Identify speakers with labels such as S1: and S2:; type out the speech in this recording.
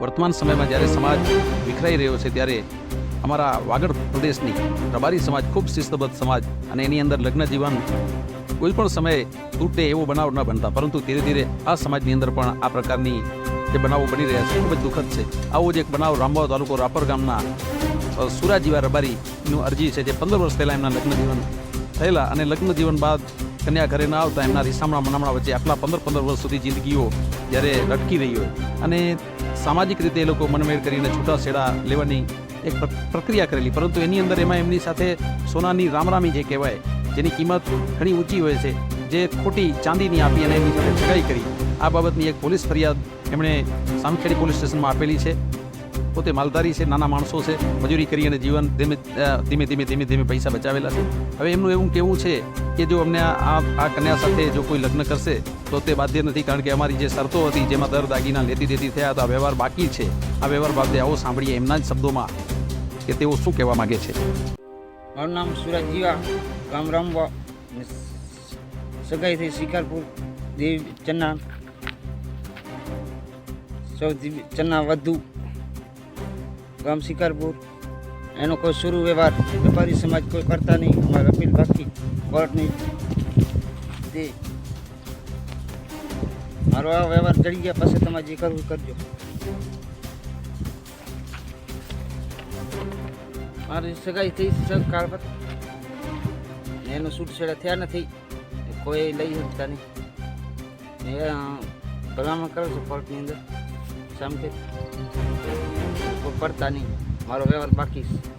S1: વર્તમાન સમયમાં જ્યારે સમાજ વિખરાઈ રહ્યો છે, ત્યારે અમારા વાગડ પ્રદેશની રબારી સમાજ, ખૂબ શિસ્તબદ્ધ સમાજ અને એની અંદર લગ્ન જીવન કોઈ પણ સમયે તૂટે એવો બનાવ ન બનતા. પરંતુ ધીરે ધીરે આ સમાજની અંદર પણ આ પ્રકારની જે બનાવો બની રહ્યા છે, ખૂબ જ દુઃખદ છે. આવો જ એક બનાવ રામવાવ તાલુકો રાપર ગામના સુરાજીવા રબારીનું અરજી છે, જે પંદર વર્ષ પહેલાં એમના લગ્ન જીવન થયેલા અને લગ્ન જીવન બાદ કન્યા ઘરે ના આવતા એમના રીસામણા મનામણા વચ્ચે આટલા પંદર પંદર વર્ષ સુધી જિંદગીઓ જ્યારે લટકી રહી હોય. અને સામાજિક રીતે એ લોકો મનમેળ કરીને છૂટા છેડા લેવાની એક પ્ર- પ્રક્રિયા કરેલી. પરંતુ એની અંદર એમાં એમની સાથે સોનાની રામરામી જે કહેવાય, જેની કિંમત ઘણી ઊંચી હોય છે, જે ખોટી ચાંદીની આપી અને એની સાથે ઠગાઈ કરી. આ બાબતની એક પોલીસ ફરિયાદ એમણે સામખેડી પોલીસ સ્ટેશનમાં આપેલી છે. પોતે માલધારી છે, નાના માણસો છે, મજૂરી કરી અને જીવન ધીમે ધીમે ધીમે ધીમે ધીમે પૈસા બચાવેલા છે. હવે એમનું એવું કહેવું છે કે જો અમને આ આ કન્યા સાથે જો કોઈ લગ્ન કરશે, તો તે બાધ્ય નથી, કારણ કે અમારી જે શરતો હતી, જેમાં દર દાગીના લેતી દેતી થયા હતા વ્યવહાર બાકી છે. આ વ્યવહાર બાબતે આવો સાંભળીએ એમના જ શબ્દોમાં કે તેઓ શું કહેવા માંગે છે.
S2: મારું નામ સુરજ જીવા, ગામ રામવા સગાઈથી શિકારપુર, દેવ ચન્ના, સૌથી ચન્ના વધુ. ગામ શિકારપુર. એનો કોઈ શરૂ વ્યવહાર વેપારી સમાજ કોઈ કરતા નહીં. અમારે અપીલ બાકી કોર્ટની તે મારો આ વ્યવહાર ચડી ગયા પછી તમારે જે કરવું કરજો. મારી સગાઈ થઈ કાળ પર એનો છૂટછેડા થયા નથી. કોઈ લઈ શકતા નહીં. એ ભલામણ કરો છો કોર્ટની અંદર. સામે પડતા નહીં. મારો વ્યવહાર બાકી છે.